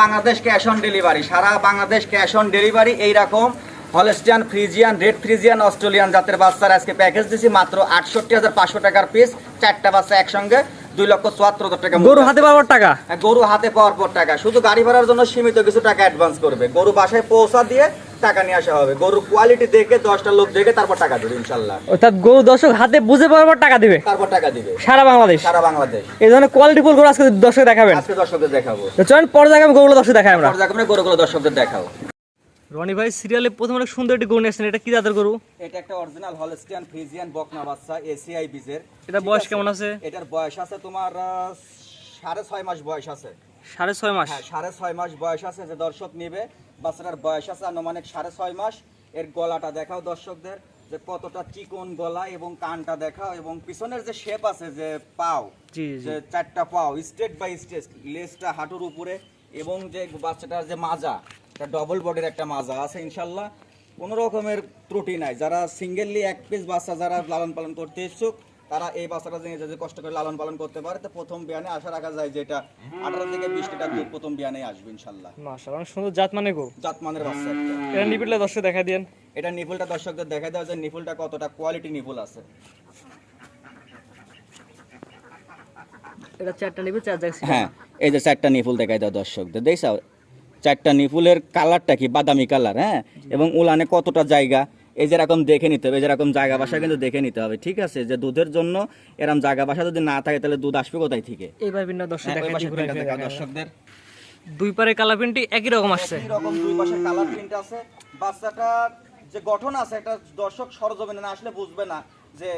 Bangladesh cash on delivery সারা Bangladesh cash on delivery এইরকম Holstein Friesian red Friesian Australian জাতের বাচ্চার আজকে প্যাকেজ দিছি মাত্র আটষট্টি হাজার পাঁচশো টাকার পিস চারটা বাচ্চা একসঙ্গে দুই লক্ষ চুয়াত্তর হাজার টাকা গরু হাতে পাওয়ার টাকা? হ্যাঁ, গরু হাতে পাওয়ার পর টাকা। শুধু গাড়ি ভাড়ার জন্য সীমিত কিছু টাকা অ্যাডভান্স করবে। গরু বাসায় পৌঁছা দিয়ে টাকা নিয়ে আসা হবে। গরুর কোয়ালিটি দেখে দশটা লোক দেখে তারপর টাকা দেবে ইনশাল্লাহ। অর্থাৎ গরু দর্শক হাতে বুঝে পাওয়ার পর টাকা দিবে? তারপর টাকা দিবে। সারা বাংলাদেশ? সারা বাংলাদেশ। এই ধরনের কোয়ালিটি ফুল গরু আজকে দর্শক দেখাবেন। আজকে দর্শকদের দেখাবো। তো চলেন পরে দেখাবেন গরুগুলো দর্শক দেখাই আমরা। পর্যায়ক্রমে গরুগুলো দর্শকদের দেখাও রনি ভাই সিরিয়ালে প্রথমে অনেক সুন্দর একটি গরু নিয়েছেন এটা কি জাতের গরু? এটা একটা অরিজিনাল হলস্টিয়ান ফ্রিজিয়ান বকনা বাচ্চা এসিআই বীজের এটা বয়স কেমন আছে? এটার বয়স আছে তোমার সাড়ে ছয় মাস বয়স আছে। সাড়ে ছয় মাস? হ্যাঁ সাড়ে ছয় মাস বয়স আছে যে দর্শক নেবে বাচ্চাটার বয়স আছে আনুমানিক সাড়ে ছয় মাস। এর গলাটা দেখাও দর্শকদের যে কতটা চিকন গলা এবং কানটা দেখাও এবং পিছনের যে শেপ আছে যে পাও যে চারটা পাও স্টেট বাই স্টেট লেজটা হাঁটুর উপরে এবং যে বাচ্চাটার যে মাজা ডবল বডির একটা মাজা আছে ইনশাল্লাহ। কোনো রকমের ত্রুটি নাই। যারা সিঙ্গেললি এক পিস বাচ্চা যারা লালন পালন করতে ইচ্ছুক তারা এই বাচ্চাটা জেনে যে কষ্ট করে লালন পালন করতে পারে তো প্রথম বিয়ানে আশা রাখা যায় যে এটা আঠারো থেকে বিশ লিটার দুধ প্রথম বিয়ানে আসবে ইনশাল্লাহ। মাশাআল্লাহ সুন্দর জাত মানে গরু। জাতমানের বাচ্চা একটা। এটা নিপিটলে দর্শক দেখা দিয়েন। এটা নিপুলটা দর্শকদের দেখা দেওয়া যে নিপুলটা কতটা কোয়ালিটি নিপুল আছে। এটা চারটা নিবে চার জায়গায় হ্যাঁ এই যে চারটা নিপুল দেখাই দাও দর্শকদের দেখছাও চারটা নিপুলের কালারটা কি? বাদামি কালার হ্যাঁ? এবং উলানে কতটা জায়গা? এই যেরকম দেখে নিতে হবে যেরকম জায়গা বাসা কিন্তু দেখে নিতে হবে ঠিক আছে? যে দুধের জন্য এরকম জায়গা বাসা যদি না থাকে তাহলে দুধ আসবে কোথায় থেকে? এইবার ভিন্ন দর্শক হ্যাঁ। দর্শকদের। দুই পারে কালার প্রিন্টটি একই রকম আসছে। একই রকম দুই পাশে কালার প্রিন্ট আছে। বাচ্চাটার যে গঠন আছে এটা দর্শক সরজমিনে না আসলে বুঝবে না। যে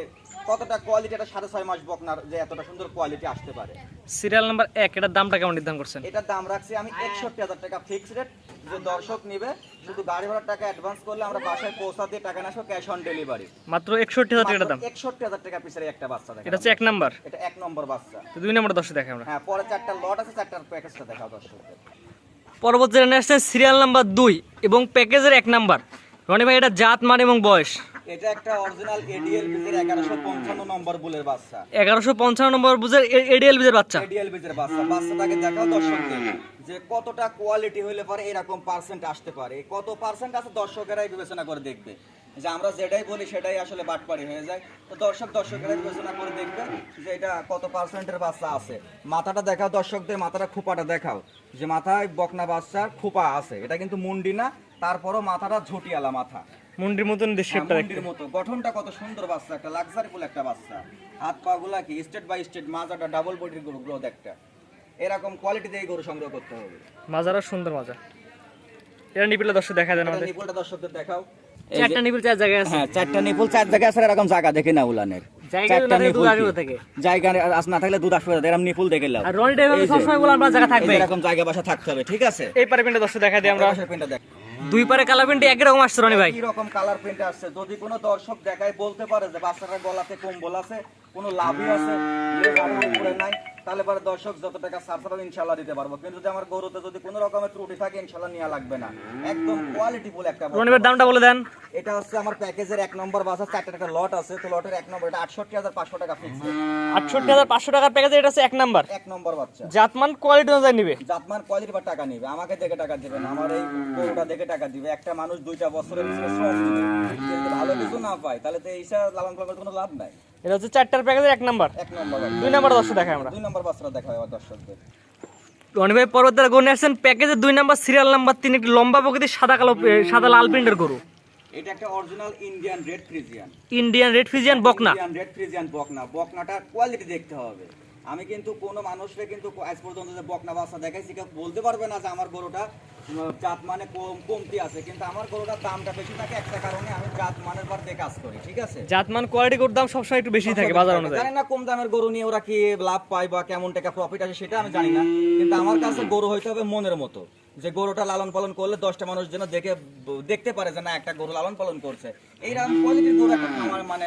কতটা কোয়ালিটি এটা সাড়ে ছয় মাস বকনার যে এতটা সুন্দর কোয়ালিটি আসতে পারে। সিরিয়াল নাম্বার এক এটার দামটা কেমন নির্ধারণ করছেন? এটার দাম রাখছি আমি একষট্টি হাজার টাকা ফিক্স রেট যে দর্শক নিবে শুধু গাড়ি ভাড়ার টাকা অ্যাডভান্স করলে আমরা বাসায় পৌঁছা দিয়ে টাকা নেব ক্যাশ অন ডেলিভারি মাত্র একষট্টি হাজার টাকার দাম? একষট্টি হাজার টাকা পিসের একটা বাচ্চা দেখা এটা হচ্ছে এক নাম্বার এটা এক নম্বর বাচ্চা। দুই নম্বর দর্শক দেখাই আমরা। হ্যাঁ পরে চারটা লট আছে চারটার প্যাকেজটা দেখাও দর্শকদের। পরবর্তী সিরিয়াল নাম্বার দুই এবং প্যাকেজের এক নাম্বার রনি ভাই এটা জাত মান এবং বয়স? এটা একটা অরিজিনাল এডিএল বিজের এগারোশো পঞ্চান্ন নম্বর বুলের বাচ্চা। এগারোশো পঞ্চান্ন নম্বর বুঝের এডিএল বিজের বাচ্চা। এডিএল বিজের বাচ্চা। বাচ্চাটাকে দেখাও দর্শকদের যে কতটা কোয়ালিটি হইলে পরে এরকম পার্সেন্ট আসতে পারে। কত পার্সেন্ট আছে দর্শকেরাই বিবেচনা করে দেখবে। যে আমরা যেটাই বলি সেটাই আসলে বাটপাড়ি হয়ে যায়। তো দর্শক বিবেচনা করে দেখবে যে এটা কত পার্সেন্টের বাচ্চা আছে। মাথাটা দেখাও দর্শকদের মাথাটা খোপাটা দেখাও। যে মাথায় বকনা বাচ্চার খোপা আছে। এটা কিন্তু মুন্ডি না তারপরও মাথাটা ঝুটিয়ালা মাথা। মুন্ডির মতন হ্যাঁ, শেপটা দেখতে মুন্ডির মতো। গঠনটা কত সুন্দর বাচ্চা একটা লাক্সারিফুল একটা বাচ্চা। হাত পা গুলা কি স্টেট বাই স্টেট মাজাটা ডাবল বডির গরু গ্রোথ একটা এরকম কোয়ালিটি দিয়ে গরু সংগ্রহ করতে হবে। মাজারা সুন্দর মাজা। এটা নিপিলে দর্শক দেখা যায় আমাদের। নিপুলটা দর্শকদের দেখাও। চারটা নিপুল চার জায়গায় আছে। হ্যাঁ চারটা নিপুল চার জায়গায় আছে এরকম জায়গা দেখে না উলানের। জায়গা চারটা নিপুল? থেকে। জায়গা আস না থাকলে দুধ আসবে এরকম নিপুল দেখে লাও আর রনি ড্রাইভার এই সবসময় বলে জায়গা থাকবে এরকম জায়গা বাসা থাকতে হবে ঠিক আছে? এই পারে দর্শক দেখা দিই আমরা। পেনটা দেখ। দুই পারে কালার প্রিন্ট একই রকম আসছে, রনি ভাই। কি রকম কালার প্রিন্ট আসছে। যদি কোনো দর্শক দেখায়, বলতে পারে যে বাচ্চাটার গলাতে কম্বল আছে, কোনো লাভই আছে নাই। তাহলে পরে দর্শক যত টাকা সারসার ইনশাল্লাহ দিতে পারব। কিন্তু যদি আমার গরুতে যদি কোনো রকমের ত্রুটি থাকে ইনশাল্লাহ নেওয়া লাগবে না। একদম কোয়ালিটি ফুল একটা রনি ভাইয়ের দামটা বলে দেন। এটা হচ্ছে আমার প্যাকেজের এক নম্বর বাসা চারটা একটা লট আছে। তো লটের এক নম্বর এটা আটষট্টি হাজার পাঁচশো টাকা ফিক্স আটষট্টি হাজার পাঁচশো টাকার প্যাকেজে এটা হচ্ছে এক নাম্বার। এক নম্বর বাচ্চা। জাতমান কোয়ালিটি অনুযায়ী নিবে। জাতমান কোয়ালিটি বা টাকা নিবে। আমাকে দেখে টাকা দিবে না আমার এই গরুটা দেখে টাকা দিবে। একটা মানুষ দুইটা বছরের শ্রম দিবে। ভালো কিছু না পায় তাহলে তো এইসব লালন পালনের কোনো লাভ নাই। এটা হচ্ছে চারটার প্যাকেজের এক নাম্বার এক নম্বর দুই নাম্বার দর্শক দেখায় আমরা। দুই নম্বর বাসরা দেখা আমার দর্শকদের। রনি ভাই পর্বতের গরু নিয়ে আসছেন প্যাকেজের দুই নাম্বার সিরিয়াল নাম্বার তিন একটি লম্বা প্রকৃতির সাদা কালো সাদা লাল প্রিন্টের গরু। এটা একটা original Indian red Friesian Indian red Friesian বকনা। ইন্ডিয়ান রেড ফ্রিজিয়ান বকনা। বকনাটা কোয়ালিটি দেখতে হবে। আমি কিন্তু কোনো মানুষকে কিন্তু আজ পর্যন্ত যে বকনা বাচ্চা দেখাইছি কেউ বলতে পারবে না যে আমার গরুটা জাত মানে কম কমতি আছে। কিন্তু আমার গরুটার দামটা বেশি থাকে একটা কারণে আমি জাত মানের পর দিয়ে কাজ করি ঠিক আছে? জাতমান কোয়ালিটি গরুর দাম সবসময় একটু বেশি থাকে বাজার অনুযায়ী। জানি না কম দামের গরু নিয়ে ওরা কি লাভ পায় বা কেমন টাকা প্রফিট আসে সেটা আমি জানি না। কিন্তু আমার কাছে গরু হইতে হবে মনের মতো। যে গরুটা লালন পালন করলে দশটা মানুষ যেন দেখে দেখতে পারে যে না একটা গরু লালন পালন করছে। এইরকম কোয়ালিটির গরু একটা আমার মানে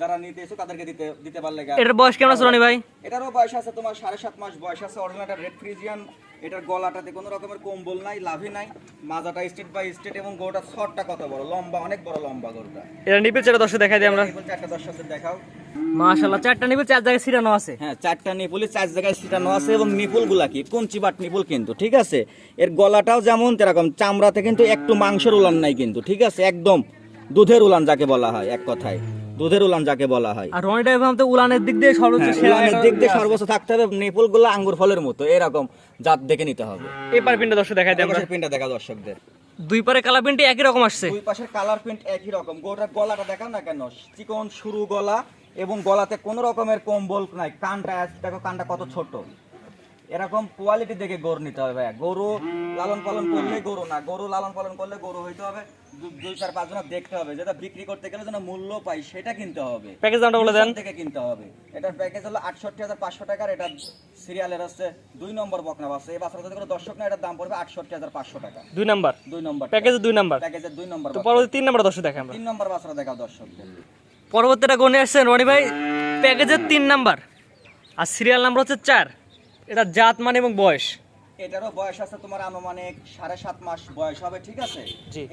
যারা নিতে এসো তাদেরকে দিতে দিতে পারলে এটার বয়স কেমন আছে ভাই? এটারও বয়স আছে তোমার সাড়ে সাত মাস। বয়স আছে অরিজিনালটা রেড ফ্রিজিয়ান এটার গলাটাতে কোনো রকমের কম্বল নাই লাভই নাই। মাজাটা স্টেট বাই স্টেট এবং গরুটার ছটটা কত বড়? লম্বা অনেক বড় লম্বা গরুটা। এটা নিপে চেরা দর্শক দেখাই দিই আমরা। এই বলছে দেখাও। মাশাল্লাহ চারটা নিবে চার জায়গায় ছিটানো আছে। হ্যাঁ চারটা নিপুলি চার জায়গায় ছিটানো আছে এবং নিপুলগুলা কি? কঞ্চি বাট নিপুল কিন্তু ঠিক আছে? এর গলাটাও যেমন এরকম চামড়াতে কিন্তু একটু মাংসের উলান নাই কিন্তু ঠিক আছে? একদম দুধের উলান যাকে বলা হয় এক কথায়। দুধের উলান যাকে বলা হয়। আর রনি ড্রাইভার আমাদের উলানের দিক দিয়ে সর্বোচ্চ হ্যাঁ, উলানের দিক দিয়ে সর্বোচ্চ থাকতে হবে নিপুলগুলা আঙ্গুর ফলের মতো এরকম জাত দেখে নিতে হবে। এবার পিনটা দর্শক দেখাই এপাশের পিনটা দেখা দর্শকদের। দুই পারে কালার প্রিন্ট একই রকম আসছে। দুই পাশের কালার প্রিন্ট একই রকম গোটার গলাটা দেখাও না কেন চিকন সরু গলা এবং গলাতে কোনো রকমের কম্বল নাই কানটা আছে, দেখো কানটা কত ছোট। এরকম কোয়ালিটি দেখে গরু নিতে হবে ভাইয়া। গরু লালন পালন করলে গরু না গরু লালন পালন করলে গরু হইতে হবে দুই চার পাঁচ জন দেখতে হবে যেটা বিক্রি করতে গেলে যেন মূল্য পাই সেটা কিনতে হবে। প্যাকেজ দামটা বলে দেন। থেকে কিনতে হবে। এটার প্যাকেজ হলো আটষট্টি হাজার পাঁচশো টাকার এটা সিরিয়ালের হচ্ছে দুই নম্বর বকনা বাসে। এই বাসার যদি কোনো দর্শক না এটার দাম পড়বে আটষট্টি হাজার পাঁচশো টাকা। দুই নম্বর? দুই নম্বর প্যাকেজ দুই নম্বর? প্যাকেজের দুই নম্বর তো পরবর্তী তিন নম্বর দর্শক দেখাই আমরা। তিন নম্বর বাসরা দেখাও দর্শকদের। পরবর্তীটা গনে আসছেন রনি ভাই। প্যাকেজের তিন নাম্বার। আর সিরিয়াল নাম্বার হচ্ছে চার। এটা জাত মান এবং বয়স? এটারও বয়স আছে তোমার আনুমানিক সাড়ে সাত মাস বয়স হবে ঠিক আছে?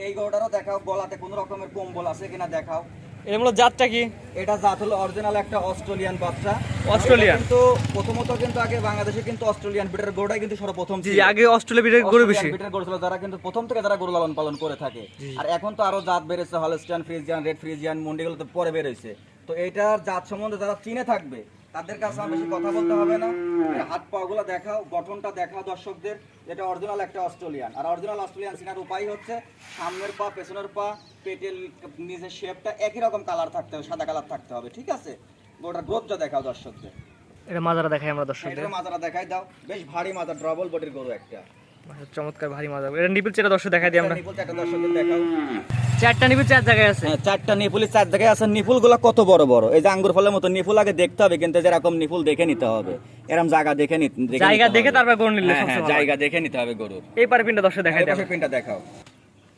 এই গরুটারও দেখাও গলাতে কোনো রকমের কম্বল আছে কিনা দেখাও। এর মূলত জাতটা কি? এটা জাত হলো অরিজিনাল একটা অস্ট্রেলিয়ান বাচ্চা। অস্ট্রেলিয়ান? কিন্তু প্রথমত কিন্তু আগে বাংলাদেশে কিন্তু অস্ট্রেলিয়ান বিটের গরুটাই কিন্তু সর্বপ্রথম জি আগে অস্ট্রেলিয়া বিটের গরু বেশি। বিটের গরু ছিল যারা কিন্তু প্রথম থেকে যারা গরু লালন পালন করে থাকে। আর এখন তো আরও জাত বেড়েছে হলস্টিয়ান ফ্রিজিয়ান রেড ফ্রিজিয়ান মন্ডিগুলো তো পরে বেরোইছে তো এইটার জাত সম্বন্ধে যারা চিনে থাকবে তাদের কাছে আমি বেশি কথা বলতে হবে না। হাত পা গুলো দেখাও গঠনটা দেখাও দর্শকদের। এটা অরিজিনাল একটা অস্ট্রেলিয়ান। আর অরিজিনাল অস্ট্রেলিয়ান চিনার উপায় হচ্ছে সামনের পা পেছনের পা পেটের নিজের শেপটা একই রকম কালার থাকতে হবে সাদা কালার থাকতে হবে ঠিক আছে? গোটা গ্রোথটা দেখাও দর্শকদের। এটা মাজারা দেখাই আমরা দর্শকদের। মাজারা দেখাই দাও। বেশ ভারী মাজার ডবল বডির গরু একটা। চমৎকার ভারী মজা। এটা নিপুল চেটা দর্শক দেখাই দিই আমরা। নিপুল চারটা দেখাও। চারটা নিপিল চার জায়গায় আছে। হ্যাঁ, চারটা নিপুলি চার জায়গায় আছে। নিপুলগুলা কত বড় বড়। এই যে আঙ্গুর ফলের মতো নিপুল আগে দেখতে হবে কিন্তু যেরকম নিপুল দেখে নিতে হবে। এরকম জায়গা দেখে নিতে জায়গা দেখে তারপর গরু নিলে হ্যাঁ, হ্যাঁ। জায়গা দেখে নিতে হবে গরুর। এই পারে পিনটা দর্শক দেখাই দিই পিনটা দেখাও।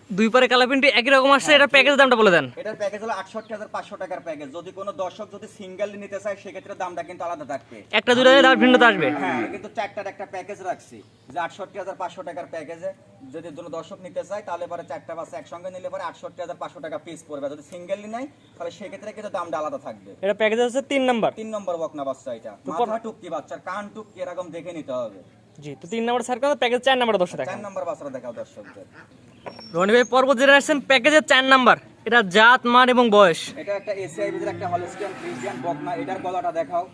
দুই পারে কালা পিনটি একই রকম আসছে এটা প্যাকেজ দামটা বলে দেন। এটার প্যাকেজ হলো আটষট্টি হাজার পাঁচশো টাকার প্যাকেজ যদি কোনো দর্শক যদি সিঙ্গেল নিতে চায় সেক্ষেত্রে দামটা কিন্তু আলাদা থাকবে। একটা দুইটা দাম ভিন্নতা আসবে। হ্যাঁ কিন্তু চারটার একটা প্যাকেজ রাখছি যে আটষট্টি হাজার পাঁচশো টাকার প্যাকেজে যদি কোনো দর্শক নিতে চায় তাহলে পরে চারটা বাস একসঙ্গে নিলে পরে আটষট্টি হাজার পাঁচশো টাকা পিস পড়বে। যদি সিঙ্গেলি নেয় তাহলে সেক্ষেত্রে কিন্তু দামটা আলাদা থাকবে। এটা প্যাকেজ হচ্ছে তিন নাম্বার। তিন নম্বর বকনা বাচ্চা এটা। মাথা টুককি বাচ্চার কান টুককি এরকম দেখে নিতে হবে। জি তো তিন নাম্বার সার্কেল প্যাকেজ চার নাম্বার দর্শক দেখাই চার নম্বর বাচ্চাটা দেখাও দর্শকদের। রনি ভাই আসছেন। প্যাকেজের চার নাম্বার। এটা জাত, মান এবং বয়স। এটা একটা বিজের একটা হলস্টিয়ান বকনা এটার গলাটা দেখাও।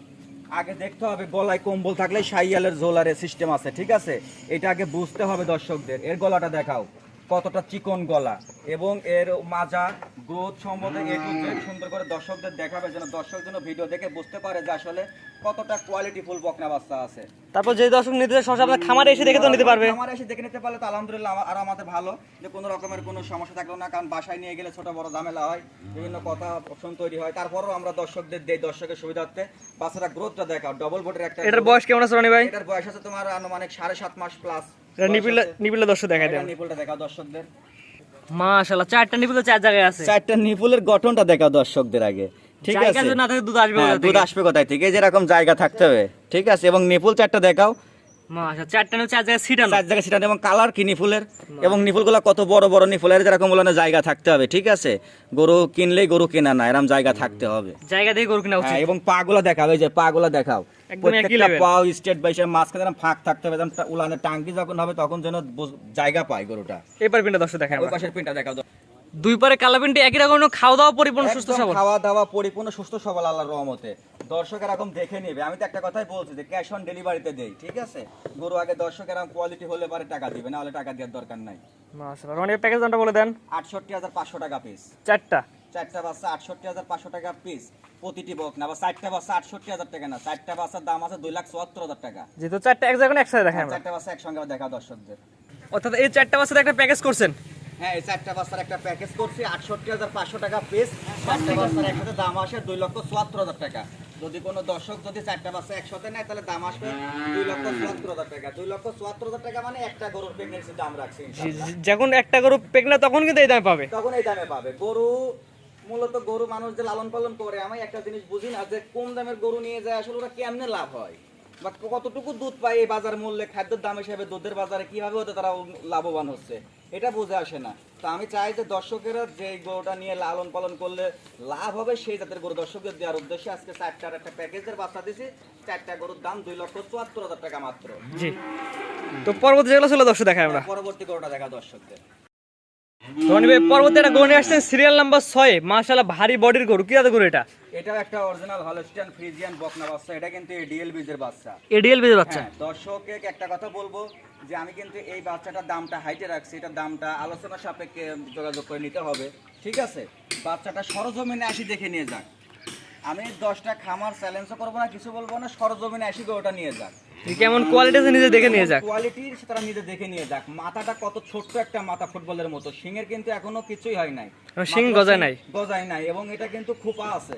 আগে দেখতে হবে, গলায় কম্বল থাকলে সাইয়ালের জোলারের সিস্টেম আছে, ঠিক আছে? এটা আগে বুঝতে হবে দর্শকদের। এর গলাটা দেখাও। কতটা চিকন গলা এবং এর মাজা গ্রোথ সম্বন্ধে এ টু জেড সুন্দর করে দর্শকদের দেখাবে যেন দর্শক যেন ভিডিও দেখে বুঝতে পারে যে আসলে কতটা কোয়ালিটি ফুল বকনা বাচ্চা আছে। তারপর যে দর্শক নিতে চায় সরাসরি আপনার খামারে এসে দেখে তো নিতে পারবে। আমার এসে দেখে নিতে পারলে তো আলহামদুলিল্লাহ আর আমাদের ভালো। যে কোনো রকমের কোনো সমস্যা থাকল না কারণ বাসায় নিয়ে গেলে ছোট বড় ঝামেলা হয় বিভিন্ন কথা অপশন তৈরি হয়। তারপরও আমরা দর্শকদের দেই দর্শকের সুবিধার্থে বাচ্চারা গ্রোথটা দেখাও। ডবল বোর্ডের একটা এটার বয়স কেমন আছে রনি ভাই? এটার বয়স আছে তোমার আনুমানিক সাড়ে সাত মাস প্লাস দর্শক দেখাই দেন নিপুলটা দেখাও দর্শকদের। মাশাআল্লাহ চারটা নিপিলে চার জায়গায় আছে। চারটা নিপুলের গঠনটা দেখাও দর্শকদের আগে ঠিক আছে? না থাকে দুধ আসবে হ্যাঁ, দুধ আসবে কোথায় থেকে? যেরকম জায়গা থাকতে হবে ঠিক আছে? এবং নিপুল চারটা দেখাও এবং কালার কি নিফুলের? এবং নিফুলগুলো কত বড় বড় নিফুলের যেরকম বলে জায়গা থাকতে হবে ঠিক আছে? গরু কিনলেই গরু কেনা না এরকম জায়গা থাকতে হবে। জায়গা দেখে গরু কিনা এবং পা দেখাও এই যে পা দেখাও। প্রত্যেকটা পাও স্টেট বাই স্টেট মাঝখানে যেরকম ফাঁক থাকতে হবে টাঙ্কি যখন হবে তখন যেন জায়গা পায় গরুটা। এই পারে পিনটা দর্শক দেখাই ওই পাশের পিনটা দেখাও দুই পারে কালা পিনটি একই রকম খাওয়া দাওয়া পরিপূর্ণ সুস্থ সবল। খাওয়া দাওয়া পরিপূর্ণ সুস্থ সবল আল্লাহর রহমতে। দর্শক এরকম দেখে নেবে। আমি তো একটা কথাই বলছি যে ক্যাশ অন ডেলিভারিতে দেই ঠিক আছে? গরু আগে দর্শক এরকম কোয়ালিটি হলে পরে টাকা দিবে না হলে টাকা দেওয়ার দরকার নাই। মাশাআল্লাহ। রনি প্যাকেজ দামটা বলে দেন। আটষট্টি হাজার পাঁচশো টাকা পিস চারটা। চারটা বাচ্চা আটষট্টি হাজার পাঁচশো টাকা পিস প্রতিটি বক না বা চারটা বাচ্চা আটষট্টি হাজার টাকা না চারটা বাচ্চার দাম আছে দুই লাখ চুয়াত্তর হাজার টাকা। যেহেতু চারটা এক জায়গায় একসাথে দেখাই আমরা। চারটা বাচ্চা একসঙ্গে দেখা দর্শকদের। অর্থাৎ এই চারটা বাচ্চাতে একটা প্যাকেজ করছেন? হ্যাঁ এই চারটা বাচ্চার একটা প্যাকেজ করছি আটষট্টি হাজার পাঁচশো টাকা পিস চারটা বাচ্চার একসাথে দাম আসে দুই লক্ষ চুয়াত্তর হাজার টাকা। যদি কোনো দর্শক যদি চারটা বাচ্চা একসাথে নেয় তাহলে দাম আসবে দুই লক্ষ চুয়াত্তর হাজার টাকা। দুই লক্ষ চুয়াত্তর হাজার টাকা মানে একটা গরুর প্রেগনেন্সির দাম রাখছি যখন একটা গরু পেকনা তখন কিন্তু এই দামে পাবে। তখন এই দামে পাবে। গরু মূলত গরু মানুষ যে লালন পালন করে আমি একটা জিনিস বুঝি না যে কম দামের গরু নিয়ে যায় আসলে ওরা কেমনে লাভ হয়? বা কতটুকু দুধ পায় এই বাজার মূল্যে খাদ্যের দাম হিসেবে দুধের বাজারে কীভাবে হতে তারা লাভবান হচ্ছে? এটা বুঝে আসে না। তো আমি চাই যে দর্শকেরা যে গরুটা নিয়ে লালন পালন করলে লাভ হবে সেই জাতের গরু দর্শকদের দেওয়ার উদ্দেশ্যে আজকে চারটার একটা প্যাকেজের বাচ্চা দিছি। চারটা গরুর দাম দুই লক্ষ চুয়াত্তর হাজার টাকা মাত্র। জি। তো পরবর্তী যেগুলো ছিল দর্শক দেখায় আমরা। পরবর্তী গরুটা দেখা দর্শকদের। রনি ভাই পরবর্তী একটা গরু নিয়ে আসছেন সিরিয়াল নাম্বার ছয়। মাশাল্লাহ ভারী বডির গরু। কি গরু এটা? এটা একটা অরিজিনাল হলস্টিয়ান ফ্রিজিয়ান বকনা বাচ্চা। এটা কিন্তু এডিএল বীজের বাচ্চা। এডিএল বাচ্চা? হ্যাঁ দর্শককে একটা কথা বলব যে আমি কিন্তু এই বাচ্চাটার দামটা হাইটে রাখছি। এটার দামটা আলোচনা সাপেক্ষে যোগাযোগ করে নিতে হবে। ঠিক আছে? বাচ্চাটা সরজমিনে আসি দেখে নিয়ে যাক আমি দশটা খামার চ্যালেঞ্জও করব না কিছু বলব না সরজমিনে আসি ওটা নিয়ে যাক। কেমন কোয়ালিটি নিজে দেখে নিয়ে যাক? কোয়ালিটির তারা নিজে দেখে নিয়ে যাক। মাথাটা কত ছোট্ট একটা মাথা ফুটবলের মতো। সিংয়ের কিন্তু এখনও কিছুই হয় নাই। শিং মাথার গজায় নাই। গজায় নাই এবং এটা কিন্তু খোপা আছে।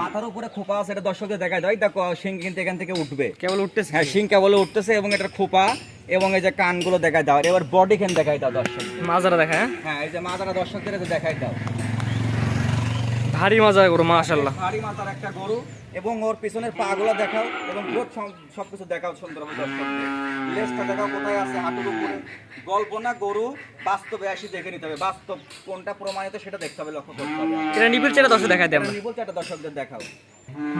মাথার উপরে খোপা আছে এটা দর্শকদের দেখায় দেয় দেখো সিং কিন্তু এখান থেকে উঠবে। কেবল উঠতেছে। হ্যাঁ শিং কেবল উঠতেছে এবং এটার খোপা এবং এই যে কানগুলো দেখায় দাও। এবার বডি খেন দেখাই দাও দর্শক মাজারা দেখা হ্যাঁ? হ্যাঁ এই যে মাজারা দর্শকদের এই যে দাও। ভারী মজা গরু মাশাল্লাহ ভারী মাজার একটা গরু এবং ওর পিছনের পা গুলো দেখাও এবং গ্রোথ সবকিছু দেখাও সুন্দরভাবে দর্শকদের। লেজটা দেখাও কোথায় আছে হাঁটুর উপরে। গল্প না গরু বাস্তবে আসি দেখে নিতে হবে। বাস্তব কোনটা প্রমাণিত সেটা দেখতে হবে লক্ষ্য করতে হবে। নিবিল চেটা দর্শক দেখাই দিই আমরা। নিপুল চারটা দর্শকদের দেখাও।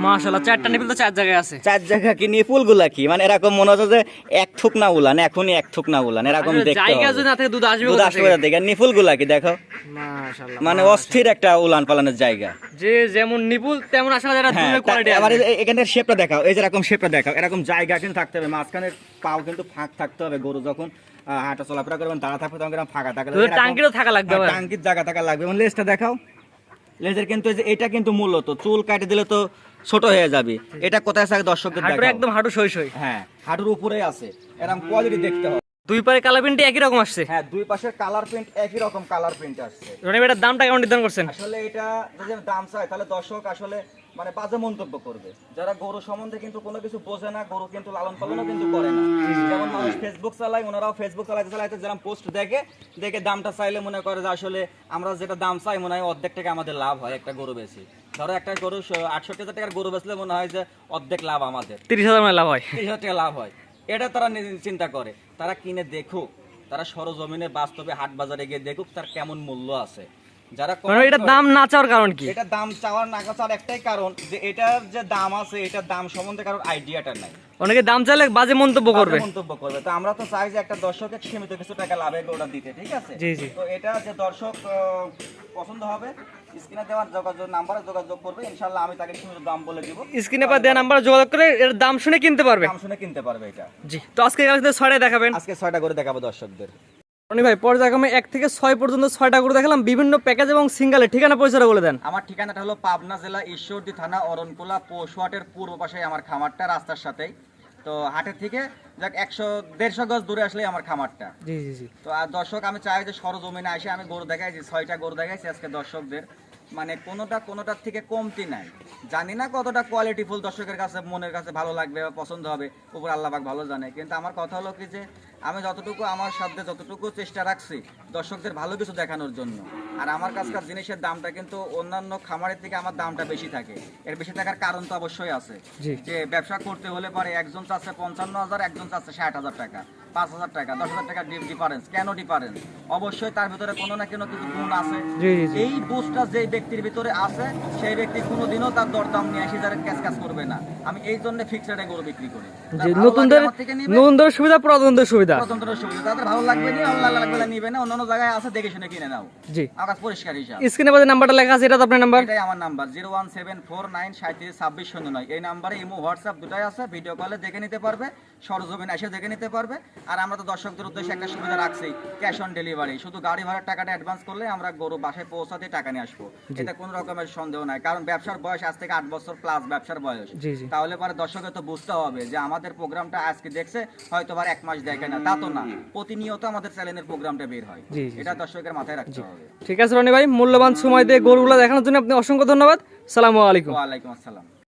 মাশাল্লাহ চারটা তো চার জায়গায় আছে। চার জায়গা কি কি? মানে এরকম মনে হচ্ছে যে এক থুক না উলান এখনই এক থুক না উলান এরকম দেখতে জায়গা যদি না থাকে দুধ আসবে দুধ আসবে কি দেখো? মাশাল্লাহ মানে অস্থির একটা উলান পালানের জায়গা। যে যেমন নিপুল তেমন আসলে যারা হ্যাঁ দুধের কোয়ালিটি আবার এখানে শেপটা দেখাও এই যে এরকম শেপটা দেখাও এরকম জায়গা কিন্তু থাকতে হবে মাঝখানে পাও কিন্তু ফাঁক থাকতে হবে গরু যখন হাঁটা চলাফেরা করবেন দাঁড়া থাকবে তখন ফাঁকা দুধের টাঙ্কিরও থাকা লাগবে আবার। টাঙ্কির জায়গা থাকা লাগবে। লেজটা দেখাও। লেজের কিন্তু এটা কিন্তু মূলত চুল কাটে দিলে তো ছোট হয়ে যাবে। এটা কোথায় আছে দর্শক দর্শকদের হাঁটুর একদম হাঁটু সই সই। হ্যাঁ হাঁটুর উপরে আছে। এরকম কোয়ালিটি দেখতে হবে। দুই পারে কালার প্রিন্ট একই রকম আসছে। হ্যাঁ দুই পাশে কালার প্রিন্ট একই রকম কালার প্রিন্ট আসছে। রনি এটার দামটা কেমন নির্ধারণ করছেন? আসলে এটা যদি দাম চাই তাহলে দর্শক আসলে মানে বাজে মন্তব্য করবে। যারা গরু সম্বন্ধে কিন্তু কোনো কিছু বোঝে না গরু কিন্তু লালন পালনও কিন্তু করে না। যেমন মানুষ ফেসবুক চালায় ওনারাও ফেসবুক চালাইতে চালাইতে যেরকম পোস্ট দেখে দেখে দামটা চাইলে মনে করে যে আসলে আমরা যেটা দাম চাই মনে হয় অর্ধেক টাকা আমাদের লাভ হয় একটা গরু বেশি ধরো একটা গরু আটষট্টি হাজার টাকার গরু বেচলে মনে হয় যে অর্ধেক লাভ আমাদের। তিরিশ হাজার মানে লাভ হয়। তিরিশ হাজার টাকা লাভ হয়। এটা তারা চিন্তা করে। তারা কিনে দেখুক তারা সরজমিনে বাস্তবে হাট বাজারে গিয়ে দেখুক তার কেমন মূল্য আছে। যারা মানে দাম না চাওয়ার কারণ কি? এটা দাম চাওয়ার না চাওয়ার একটাই কারণ যে এটার যে দাম আছে এটার দাম সম্বন্ধে কারোর আইডিয়াটা নাই। অনেকে দাম চাইলে বাজে মন্তব্য করবে। মন্তব্য করবে। তো আমরা তো চাই যে একটা দর্শকের সীমিত কিছু টাকা লাভের ওটা দিতে ঠিক আছে? জি, জি। তো এটা যে দর্শক পছন্দ হবে স্ক্রিনে দেওয়ার যোগাযোগ নাম্বারে যোগাযোগ করবে। আমি তাকে সীমিত দাম বলে দিব। স্ক্রিনে পা দেওয়া নাম্বার যোগাযোগ করে এর দাম শুনে কিনতে পারবে। দাম শুনে কিনতে পারবে এটা। জি তো আজকে কালকে দেখাবেন। আজকে ছয়টা করে দেখাবো দর্শকদের। রনি ভাই পর্যায়ক্রমে এক থেকে ছয় পর্যন্ত ছয়টা করে দেখালাম। বিভিন্ন প্যাকেজ এবং সিঙ্গালের ঠিকানা পয়সাটা বলে দেন। আমার ঠিকানাটা হলো পাবনা জেলা ঈশ্বরদী থানা অরণকুলা পৌষহাটের পূর্ব পাশে আমার খামারটা রাস্তার সাথেই। তো হাটের থেকে যাক একশো দেড়শো গজ দূরে আসলেই আমার খামারটা। জি জি জি। তো আর দর্শক আমি চাই যে সরজমিনে আসে আমি গরু দেখাইছি ছয়টা গরু দেখাইছি আজকে দর্শকদের। মানে কোনোটা কোনোটার থেকে কমতি নাই। জানি না কতটা কোয়ালিটিফুল দর্শকের কাছে মনের কাছে ভালো লাগবে বা পছন্দ হবে উপর আল্লাহবাক ভালো জানে। কিন্তু আমার কথা হলো কি যে আমি যতটুকু আমার সাথে যতটুকু চেষ্টা রাখছি দর্শকদের ভালো কিছু দেখানোর জন্য। আর আমার কাছকার জিনিসের দামটা কিন্তু অন্যান্য খামারের থেকে আমার দামটা বেশি থাকে। এর বেশি থাকার কারণ তো অবশ্যই আছে। যে ব্যবসা করতে হলে পরে একজন চাচ্ছে পঞ্চান্ন হাজার একজন চাচ্ছে ষাট হাজার টাকা। পাঁচ হাজার টাকা দশ হাজার টাকা ডিফারেন্স কেন ডিফারেন্স অবশ্যই তার ভিতরে কোনো না কোনো কিছু গুণ আছে। এই বুঝটা যে ব্যক্তির ভিতরে আছে সেই ব্যক্তি কোনোদিনও তার দরদাম নিয়ে আসি যারা ক্যাশ কাজ করবে না। আমি এই জন্য ফিক্সড রেটে গরু বিক্রি করি। তার যে ভালো নতুনদের লাগলে আমার থেকে নিবে, নতুনদের সুবিধা পুরাতনদের সুবিধা। প্রথমত সুবিধা। তাদের ভালো লাগবে না ভালো লাগবে না নিবে না অন্যান্য জায়গায় আছে দেখে শুনে কিনে নাও। জি। আমার কাছে পরিষ্কার হিসাব। স্ক্রিনে বাজে নাম্বারটা লেখা আছে এটা তো আপনার নাম্বার। এটাই আমার number zero one seven four nine সাঁত্রিশ ছাব্বিশ শূন্য নয়। এই নাম্বারে ইমো হোয়াটসঅ্যাপ দুটাই আছে ভিডিও কলে দেখে নিতে পারবে। সরজমিন এসে দেখে নিতে পারবে। আর আমরা তো দর্শকদের উদ্দেশ্যে একটা সুবিধা রাখছি ক্যাশ অন ডেলিভারি শুধু গাড়ি ভাড়ার টাকাটা অ্যাডভান্স করলে আমরা গরু বাসায় পৌঁছাতে টাকা নিয়ে আসব। এটা কোনো রকমের সন্দেহ নাই কারণ ব্যবসার বয়স আজ থেকে আট বছর প্লাস ব্যবসার বয়স। তাহলে পরে দর্শকের তো বুঝতে হবে যে আমাদের প্রোগ্রামটা আজকে দেখছে হয়তো এক মাস দেখে না। তা তো না প্রতিনিয়ত আমাদের চ্যানেলের প্রোগ্রামটা বের হয়। এটা দর্শকের মাথায় রাখতে হবে। ঠিক আছে রনি ভাই মূল্যবান সময় দিয়ে গরুগুলো দেখানোর জন্য আপনি অসংখ্য ধন্যবাদ। সালামু আলাইকুম। ওয়ালাইকুম আসসালাম।